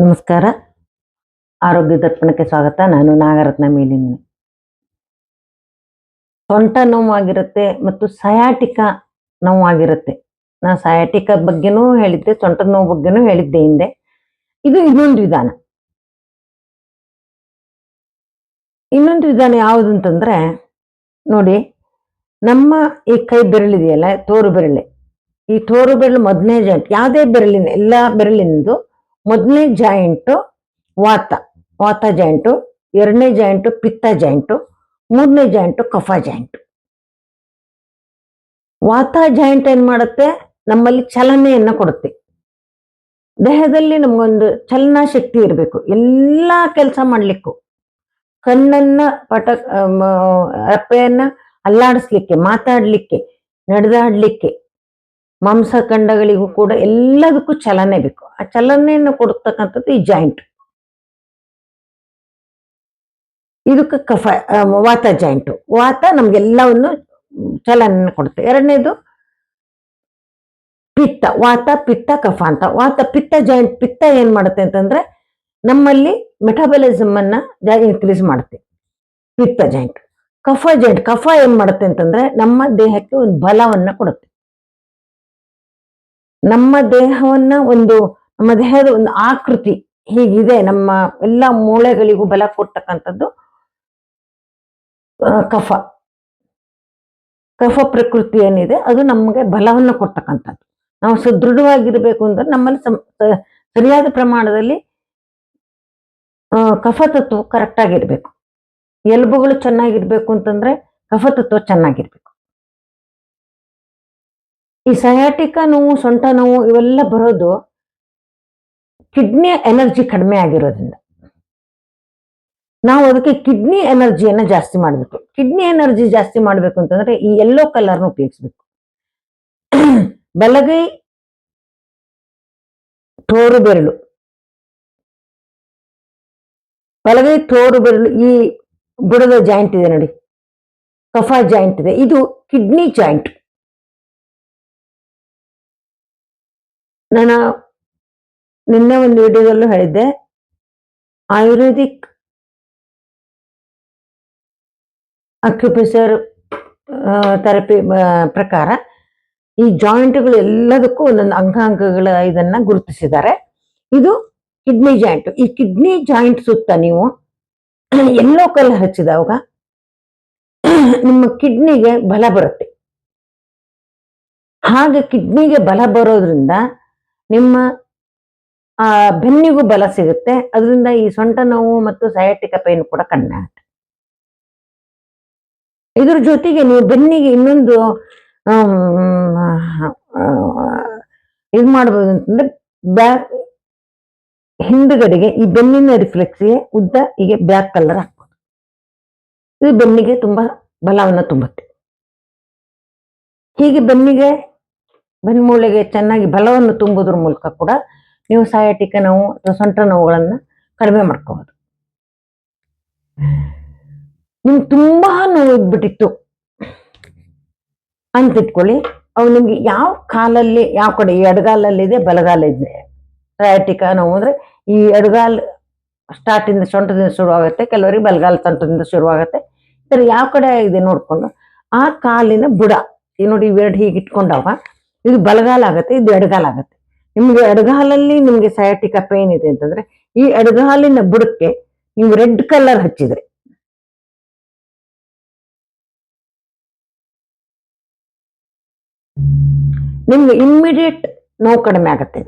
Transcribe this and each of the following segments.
ನಮಸ್ಕಾರ. ಆರೋಗ್ಯ ದರ್ಪಣಕ್ಕೆ ಸ್ವಾಗತ. ನಾನು ನಾಗರತ್ನ ಮೇಲಿನ ಸೊಂಟ ನೋವಾಗಿರುತ್ತೆ ಮತ್ತು ಸಯಾಟಿಕ ನೋವಾಗಿರುತ್ತೆ. ನಾ ಸಯಾಟಿಕ ಬಗ್ಗೆನೂ ಹೇಳಿದ್ದೆ, ಸೊಂಟ ನೋವು ಬಗ್ಗೆನೂ ಹೇಳಿದ್ದೆ ಹಿಂದೆ. ಇದು ಇನ್ನೊಂದು ವಿಧಾನ. ಇನ್ನೊಂದು ವಿಧಾನ ಯಾವುದು ಅಂತಂದ್ರೆ, ನೋಡಿ, ನಮ್ಮ ಈ ಕೈ ಬೆರಳಿದೆಯಲ್ಲ, ತೋರು ಬೆರಳೆ. ಈ ತೋರು ಬೆರಳು ಮೊದಲನೇ ಜಾಯಿಂಟ್ ಯಾವುದೇ ಬೆರಳಿನ, ಎಲ್ಲ ಬೆರಳಿನದು ಮೊದಲನೇ ಜಾಯಿಂಟು ವಾತ ವಾತ ಜಾಯಿಂಟು ಎರಡನೇ ಜಾಯಿಂಟು ಪಿತ್ತ ಜಾಯಿಂಟು ಮೂರನೇ ಜಾಯಿಂಟು ಕಫ ಜಾಯಿಂಟು ವಾತ ಜಾಯಿಂಟ್ ಏನ್ ಮಾಡುತ್ತೆ? ನಮ್ಮಲ್ಲಿ ಚಲನೆಯನ್ನು ಕೊಡುತ್ತೆ. ದೇಹದಲ್ಲಿ ನಮಗೊಂದು ಚಲನಾ ಶಕ್ತಿ ಇರಬೇಕು, ಎಲ್ಲ ಕೆಲಸ ಮಾಡಲಿಕ್ಕೂ. ಕಣ್ಣನ್ನ ಪಟ ಅಪ್ಪೆಯನ್ನ ಅಲ್ಲಾಡಿಸ್ಲಿಕ್ಕೆ, ಮಾತಾಡ್ಲಿಕ್ಕೆ, ನಡೆದಾಡ್ಲಿಕ್ಕೆ. ಮಾಂಸಖಂಡಗಳಿಗೂ ಕೂಡ ಎಲ್ಲದಕ್ಕೂ ಚಲನೆ ಬೇಕು. ಆ ಚಲನೆಯನ್ನು ಕೊಡ್ತಕ್ಕಂಥದ್ದು ಈ ಜಾಯಿಂಟ್. ಇದಕ್ಕೆ ಕಫ ವಾತ ಜಾಯಿಂಟ್. ವಾತ ನಮ್ಗೆಲ್ಲವನ್ನು ಚಲನೆ ಕೊಡುತ್ತೆ. ಎರಡನೇದು ಪಿತ್ತ. ವಾತ, ಪಿತ್ತ, ಕಫ ಅಂತ. ವಾತ, ಪಿತ್ತ, ಜಾಯಿಂಟ್, ಪಿತ್ತ ಏನ್ ಮಾಡುತ್ತೆ ಅಂತಂದ್ರೆ ನಮ್ಮಲ್ಲಿ ಮೆಟಾಬಲಿಸಮ್ ಅನ್ನ ಇನ್ಕ್ರೀಸ್ ಮಾಡುತ್ತೆ. ಪಿತ್ತ ಜಾಯಿಂಟ್. ಕಫ ಜಾಯಿಂಟ್. ಕಫ ಏನ್ ಮಾಡುತ್ತೆ ಅಂತಂದ್ರೆ ನಮ್ಮ ದೇಹಕ್ಕೆ ಒಂದು ಬಲವನ್ನ ಕೊಡುತ್ತೆ. ನಮ್ಮ ದೇಹವನ್ನ ಒಂದು ನಮ್ಮ ದೇಹದ ಒಂದು ಆಕೃತಿ ಹೀಗಿದೆ. ನಮ್ಮ ಎಲ್ಲ ಮೂಳೆಗಳಿಗೂ ಬಲ ಕೊಡ್ತಕ್ಕಂಥದ್ದು ಕಫ. ಕಫ ಪ್ರಕೃತಿ ಏನಿದೆ ಅದು ನಮಗೆ ಬಲವನ್ನು ಕೊಡ್ತಕ್ಕಂಥದ್ದು ನಾವು ಸುದೃಢವಾಗಿರ್ಬೇಕು ಅಂದ್ರೆ ನಮ್ಮಲ್ಲಿ ಸರಿಯಾದ ಪ್ರಮಾಣದಲ್ಲಿ ಆ, ಕಫ ತತ್ವ ಕರೆಕ್ಟ್ ಆಗಿರ್ಬೇಕು. ಎಲುಬುಗಳು ಚೆನ್ನಾಗಿರ್ಬೇಕು ಅಂತಂದ್ರೆ ಕಫ ತತ್ವ ಚೆನ್ನಾಗಿರ್ಬೇಕು. ಈ ಸಯಾಟಿಕ ನೋವು, ಸೊಂಟ ನೋವು ಇವೆಲ್ಲ ಬರೋದು ಕಿಡ್ನಿ ಎನರ್ಜಿ ಕಡಿಮೆ ಆಗಿರೋದ್ರಿಂದ. ನಾವು ಅದಕ್ಕೆ ಕಿಡ್ನಿ ಎನರ್ಜಿಯನ್ನ ಜಾಸ್ತಿ ಮಾಡಬೇಕು. ಕಿಡ್ನಿ ಎನರ್ಜಿ ಜಾಸ್ತಿ ಮಾಡಬೇಕು ಅಂತಂದ್ರೆ ಈ ಯೆಲ್ಲೋ ಕಲರ್ನ ಉಪಯೋಗಿಸ್ಬೇಕು. ಬಲಗೈ ತೋರು ಬೆರಳು. ಬಲಗೈ ತೋರು ಬೆರಳು, ಈ ಬುಡದ ಜಾಯಿಂಟ್ ಇದೆ ನೋಡಿ. ಕಫ ಜಾಯಿಂಟ್ ಇದೆ. ಇದು ಕಿಡ್ನಿ ಜಾಯಿಂಟ್ ನಾನು ನಿನ್ನೆ ಒಂದು ವಿಡಿಯೋದಲ್ಲೂ ಹೇಳಿದ್ದೆ. ಆಯುರ್ವೇದಿಕ್ ಅಕ್ಯುಪೇಸರ್ ಥೆರಪಿ ಪ್ರಕಾರ ಈ ಜಾಯಿಂಟ್ಗಳು ಎಲ್ಲದಕ್ಕೂ ಒಂದೊಂದು ಅಂಗಾಂಗಗಳ ಇದನ್ನ ಗುರುತಿಸಿದ್ದಾರೆ. ಇದು ಕಿಡ್ನಿ ಜಾಯಿಂಟ್. ಈ ಕಿಡ್ನಿ ಜಾಯಿಂಟ್ ಸುತ್ತ ನೀವು ಎಲ್ಲೋ ಕಲರ್ ಹಚ್ಚಿದಾಗ ನಿಮ್ಮ ಕಿಡ್ನಿಗೆ ಬಲ ಬರುತ್ತೆ. ಹಾಗೆ ಕಿಡ್ನಿಗೆ ಬಲ ಬರೋದ್ರಿಂದ ನಿಮ್ಮ, ಆ, ಬೆನ್ನಿಗೂ ಬಲ ಸಿಗುತ್ತೆ. ಅದರಿಂದ ಈ ಸೊಂಟ ನೋವು ಮತ್ತು ಸಯಾಟಿಕ ಪೈನ್ ಕೂಡ ಕಡಿಮೆ ಆಗುತ್ತೆ. ಇದ್ರ ಜೊತೆಗೆ ನೀವು ಬೆನ್ನಿಗೆ ಇನ್ನೊಂದು ಇದು ಮಾಡ್ಬೋದು ಅಂತಂದ್ರೆ ಬ್ಯಾಕ್ ಹಿಂದುಗಡೆಗೆ ಈ ಬೆನ್ನಿನ ರಿಫ್ಲೆಕ್ಸ್ಗೆ ಉದ್ದ ಹೀಗೆ ಬ್ಲ್ಯಾಕ್ ಕಲರ್ ಹಾಕ್ಬೋದು. ಇದು ಬೆನ್ನಿಗೆ ತುಂಬಾ ಬಲವನ್ನು ತುಂಬುತ್ತೆ. ಹೀಗೆ ಬೆನ್ನಿಗೆ ಬೆನ್ಮೂಳೆಗೆ ಚೆನ್ನಾಗಿ ಬಲವನ್ನು ತುಂಬುದ್ರ ಮೂಲಕ ಕೂಡ ನೀವು ಸಯಾಟಿಕ ನೋವು ಅಥವಾ ಸೊಂಟ ನೋವುಗಳನ್ನು ಕಡಿಮೆ ಮಾಡ್ಕೋಬಹುದು ನಿಮ್ಗೆ ತುಂಬಾ ನೋವು ಇದ್ಬಿಟ್ಟಿತ್ತು ಅಂತ ಇಟ್ಕೊಳ್ಳಿ. ಅವು ನಿಮ್ಗೆ ಯಾವ ಕಾಲಲ್ಲಿ, ಯಾವ ಕಡೆ, ಈ ಎಡಗಾಲಲ್ಲಿದೆ ಬಲಗಾಲ ಇದೆ ಸಯಾಟಿಕ ನೋವು ಅಂದ್ರೆ ಈ ಎಡಗಾಲ್ ಸ್ಟಾರ್ಟಿಂದ ಸೊಂಟದಿಂದ ಶುರುವಾಗುತ್ತೆ ಕೆಲವರಿಗೆ ಬಲಗಾಲ ಸೊಂಟದಿಂದ ಶುರುವಾಗುತ್ತೆ ಈ ಯಾವ ಕಡೆ ಇದೆ ನೋಡ್ಕೊಂಡು ಆ ಕಾಲಿನ ಬುಡ. ಈ ನೋಡಿ ಇವೆರಡು ಹೀಗೆ ಇಟ್ಕೊಂಡವ. ಇದು ಬಲಗಾಲ ಆಗುತ್ತೆ, ಇದು ಎಡಗಾಲ ಆಗುತ್ತೆ. ನಿಮ್ಗೆ ಎಡಗಾಲಲ್ಲಿ ನಿಮ್ಗೆ ಸಯಾಟಿಕ ಪೇನ್ ಇದೆ ಅಂತಂದ್ರೆ, ಈ ಎಡಗಾಲಿನ ಬುಡಕ್ಕೆ ನೀವು ರೆಡ್ ಕಲರ್ ಹಚ್ಚಿದ್ರೆ. ನಿಮ್ಗೆ ಇಮ್ಮಿಡಿಯೇಟ್ ನೋವು ಕಡಿಮೆ ಆಗತ್ತೆ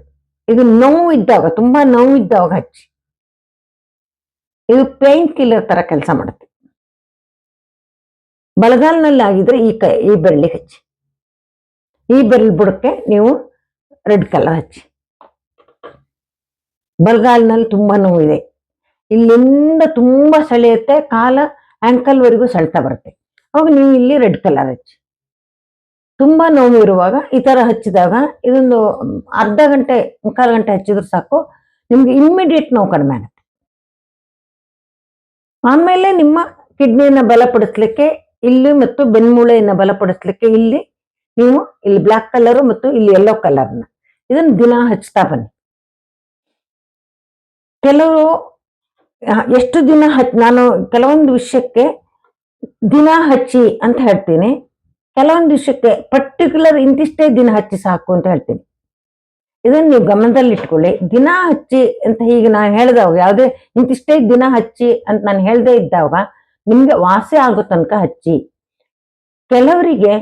ಇದು. ನೋವು ಇದ್ದಾಗ, ತುಂಬಾ ನೋವು ಇದ್ದಾಗ ಹಚ್ಚಿ. ಇದು ಪೇನ್ ಕಿಲ್ಲರ್ ತರ ಕೆಲಸ ಮಾಡುತ್ತೆ. ಬಲಗಾಲ್ನಲ್ಲಿ ಆಗಿದ್ರೆ ಈ ಕೈ, ಈ ಬೆರಳಿಗೆ ಹಚ್ಚಿ. ಈ ಬೆರಳು ಬುಡಕ್ಕೆ ನೀವು ರೆಡ್ ಕಲರ್ ಹಚ್ಚಿ. ಬಲಗಾಲ್ನಲ್ಲಿ ತುಂಬ ನೋವಿದೆ. ಇಲ್ಲಿಂದ ತುಂಬ ಸೆಳೆಯುತ್ತೆ, ಕಾಲ ಆಂಕಲ್ ವರೆಗೂ ಸೆಳ್ತಾ ಬರುತ್ತೆ. ಅವಾಗ ನೀವು ಇಲ್ಲಿ ರೆಡ್ ಕಲರ್ ಹಚ್ಚಿ. ತುಂಬ ನೋವು ಇರುವಾಗ ಈ ಥರ ಹಚ್ಚಿದಾಗ ಇದೊಂದು ಅರ್ಧ ಗಂಟೆ, ಮುಕ್ಕಾಲು ಗಂಟೆ ಹಚ್ಚಿದ್ರೆ ಸಾಕು, ನಿಮ್ಗೆ ಇಮ್ಮಿಡಿಯೇಟ್ ನೋವು ಕಡಿಮೆ ಆಗುತ್ತೆ. ಆಮೇಲೆ ನಿಮ್ಮ ಕಿಡ್ನಿಯನ್ನ ಬಲಪಡಿಸ್ಲಿಕ್ಕೆ, ಇಲ್ಲಿ ಮತ್ತು ಬೆನ್ಮೂಳೆಯನ್ನು ಬಲಪಡಿಸ್ಲಿಕ್ಕೆ ಇಲ್ಲಿ ನೀವು ಇಲ್ಲಿ ಬ್ಲಾಕ್ ಕಲರ್ ಮತ್ತು ಇಲ್ಲಿ ಯೆಲ್ಲೋ ಕಲರ್ನ ಇದನ್ನ ದಿನ ಹಚ್ತಾ ಬನ್ನಿ. ಕೆಲವು ಎಷ್ಟು ದಿನ ಹಚ್, ನಾನು ಕೆಲವೊಂದು ವಿಷಯಕ್ಕೆ ದಿನ ಹಚ್ಚಿ ಅಂತ ಹೇಳ್ತೀನಿ. ಕೆಲವೊಂದು ವಿಷಯಕ್ಕೆ ಪರ್ಟಿಕ್ಯುಲರ್ ಇಂತಿಷ್ಟೇ ದಿನ ಹಚ್ಚಿ ಸಾಕು ಅಂತ ಹೇಳ್ತೀನಿ. ಇದನ್ನ ನೀವು ಗಮನದಲ್ಲಿ ಇಟ್ಕೊಳ್ಳಿ ದಿನ ಹಚ್ಚಿ ಅಂತ ಹೀಗೆ ನಾನು ಹೇಳಿದವಾಗ ಯಾವುದೇ ಇಂತಿಷ್ಟೇ ದಿನ ಹಚ್ಚಿ ಅಂತ ನಾನು ಹೇಳ್ದೆ ಇದ್ದಾಗ ನಿಮ್ಗೆ ವಾಸಿ ಆಗೋ ತನಕ ಹಚ್ಚಿ. ಕೆಲವರಿಗೆ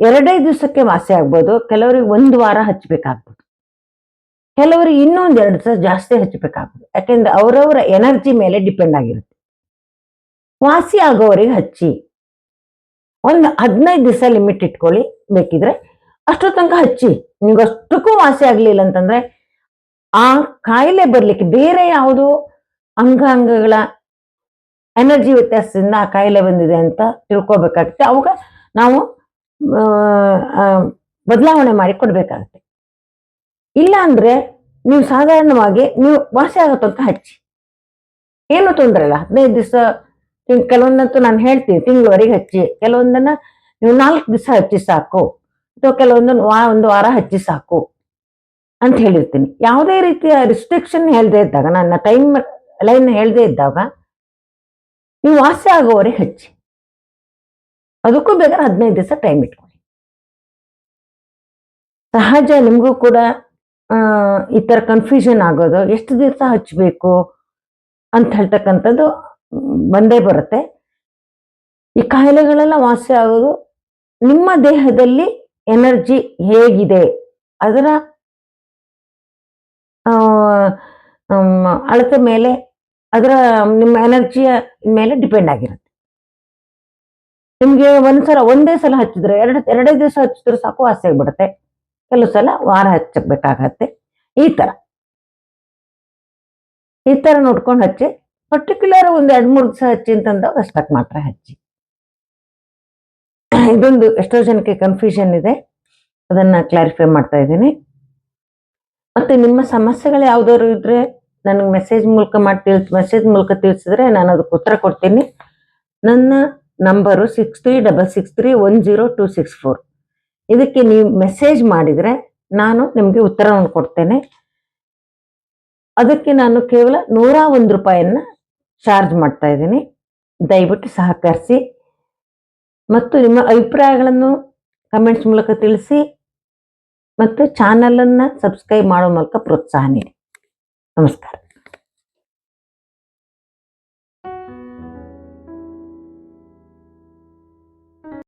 ಎರಡೇ ದಿವಸಕ್ಕೆ ವಾಸಿ ಆಗ್ಬೋದು, ಕೆಲವರಿಗೆ ಒಂದು ವಾರ ಹಚ್ಚಬೇಕಾಗ್ಬೋದು ಕೆಲವರಿಗೆ ಇನ್ನೊಂದು ಎರಡು ದಿವಸ ಜಾಸ್ತಿ ಹಚ್ಚಬೇಕಾಗ್ಬೋದು ಯಾಕೆಂದ್ರೆ ಅವರವರ ಎನರ್ಜಿ ಮೇಲೆ ಡಿಪೆಂಡ್ ಆಗಿರುತ್ತೆ. ವಾಸಿ ಆಗೋವರಿಗೆ ಹಚ್ಚಿ. ಒಂದು ಹದಿನೈದು ದಿವಸ ಲಿಮಿಟ್ ಇಟ್ಕೊಳ್ಳಿ, ಬೇಕಿದ್ರೆ ಅಷ್ಟೋ ತನಕ ಹಚ್ಚಿ. ನಿಮ್ಗೆ ಅಷ್ಟಕ್ಕೂ ವಾಸಿ ಆಗ್ಲಿಲ್ಲ ಅಂತಂದ್ರೆ ಆ ಕಾಯಿಲೆ ಬರ್ಲಿಕ್ಕೆ ಬೇರೆ ಯಾವುದು ಅಂಗಾಂಗಗಳ ಎನರ್ಜಿ ವ್ಯತ್ಯಾಸದಿಂದ ಆ ಕಾಯಿಲೆ ಬಂದಿದೆ ಅಂತ ತಿಳ್ಕೊಬೇಕಾಗುತ್ತೆ. ಅವಾಗ ನಾವು ಬದಲಾವಣೆ ಮಾಡಿ ಕೊಡಬೇಕಾಗುತ್ತೆ. ಇಲ್ಲ ಅಂದ್ರೆ ನೀವು ಸಾಧಾರಣವಾಗಿ ನೀವು ವಾಸಿ ಆಗೋ ತನಕ ಹಚ್ಚಿ. ಏನು ತೊಂದರೆ ಇಲ್ಲ. ಹದಿನೈದು ದಿವಸ ಕೆಲವೊಂದಂತೂ ನಾನು ಹೇಳ್ತೀನಿ, ತಿಂಗಳವರೆಗೆ ಹಚ್ಚಿ. ಕೆಲವೊಂದನ್ನ ನೀವು ನಾಲ್ಕು ದಿವಸ ಹಚ್ಚಿ ಸಾಕು. ಅಥವಾ ಕೆಲವೊಂದನ್ನು ವಾ, ಒಂದು ವಾರ ಹಚ್ಚಿ ಸಾಕು ಅಂತ ಹೇಳಿರ್ತೀನಿ. ಯಾವುದೇ ರೀತಿಯ ರಿಸ್ಟ್ರಿಕ್ಷನ್ ಹೇಳದೇ ಇದ್ದಾಗ, ನನ್ನ ಟೈಮ್ ಲೈನ್ ಹೇಳದೇ ಇದ್ದಾಗ, ನೀವು ವಾಸಿ ಆಗೋವರೆಗೆ ಹಚ್ಚಿ. ಅದಕ್ಕೂ ಬೇಕಾದ್ರೆ ಹದಿನೈದು ದಿವಸ ಟೈಮ್ ಇಟ್ಕೊಳ್ಳಿ. ಸಹಜ ನಿಮಗೂ ಕೂಡ ಈ ಥರ ಕನ್ಫ್ಯೂಷನ್ ಆಗೋದು, ಎಷ್ಟು ದಿವಸ ಹಚ್ಚಬೇಕು ಅಂತ ಹೇಳ್ತಕ್ಕಂಥದ್ದು ಬಂದೇ ಬರುತ್ತೆ. ಈ ಕಾಯಿಲೆಗಳೆಲ್ಲ ವಾಸಿ ಆಗೋದು ನಿಮ್ಮ ದೇಹದಲ್ಲಿ ಎನರ್ಜಿ ಹೇಗಿದೆ? ಅದರ ಅಳತೆ ಮೇಲೆ, ಅದರ ನಿಮ್ಮ ಎನರ್ಜಿಯ ಮೇಲೆ ಡಿಪೆಂಡ್ ಆಗಿರುತ್ತೆ. ನಿಮ್ಗೆ ಒಂದ್ಸಲ, ಒಂದೇ ಸಲ ಹಚ್ಚಿದ್ರೆ ಎರಡು, ಎರಡೇ ದಿವಸ ಹಚ್ಚಿದ್ರೆ ಸಾಕು, ವಾಸಿ ಆಗ್ಬಿಡುತ್ತೆ. ಕೆಲವು ಸಲ ವಾರ ಹಚ್ಚಬೇಕಾಗತ್ತೆ. ಈ ತರ. ಈ ತರ ನೋಡ್ಕೊಂಡು ಹಚ್ಚಿ ಪರ್ಟಿಕ್ಯುಲರ್ ಒಂದ್ ಎರಡ್, ಮೂರು ದಿವಸ ಹಚ್ಚಿ ಅಂತಂದಾಗ ಅಷ್ಟಕ್ಕೆ ಮಾತ್ರ ಹಚ್ಚಿ. ಇದೊಂದು ಎಷ್ಟೋ ಜನಕ್ಕೆ ಕನ್ಫ್ಯೂಷನ್ ಇದೆ. ಅದನ್ನ ಕ್ಲಾರಿಫೈ ಮಾಡ್ತಾ ಇದ್ದೀನಿ. ಮತ್ತೆ ನಿಮ್ಮ ಸಮಸ್ಯೆಗಳು ಯಾವ್ದಾದ್ರು ಇದ್ರೆ ನನಗೆ ಮೆಸೇಜ್ ಮೂಲಕ ಮಾಡಿ ತಿಳಿಸ್ ಮೆಸೇಜ್ ಮೂಲಕ ತಿಳಿಸಿದ್ರೆ ನಾನು ಅದಕ್ಕೆ ಉತ್ತರ ಕೊಡ್ತೀನಿ. ನನ್ನ number six three double six three one zero two six four ಇದಕ್ಕೆ ನೀವು ಮೆಸೇಜ್ ಮಾಡಿದರೆ ನಾನು ನಿಮಗೆ ಉತ್ತರವನ್ನು ಕೊಡ್ತೇನೆ. ಅದಕ್ಕೆ ನಾನು ಕೇವಲ ನೂರ ಒಂದು ರೂಪಾಯಿಯನ್ನು ಚಾರ್ಜ್ ಮಾಡ್ತಾ ಇದ್ದೀನಿ. ದಯವಿಟ್ಟು ಸಹಕರಿಸಿ. ಮತ್ತು ನಿಮ್ಮ ಅಭಿಪ್ರಾಯಗಳನ್ನು ಕಮೆಂಟ್ಸ್ ಮೂಲಕ ತಿಳಿಸಿ. ಮತ್ತು ಚಾನಲನ್ನು ಸಬ್ಸ್ಕ್ರೈಬ್ ಮಾಡೋ ಮೂಲಕ ಪ್ರೋತ್ಸಾಹ ನೀಡಿ. ನಮಸ್ಕಾರ.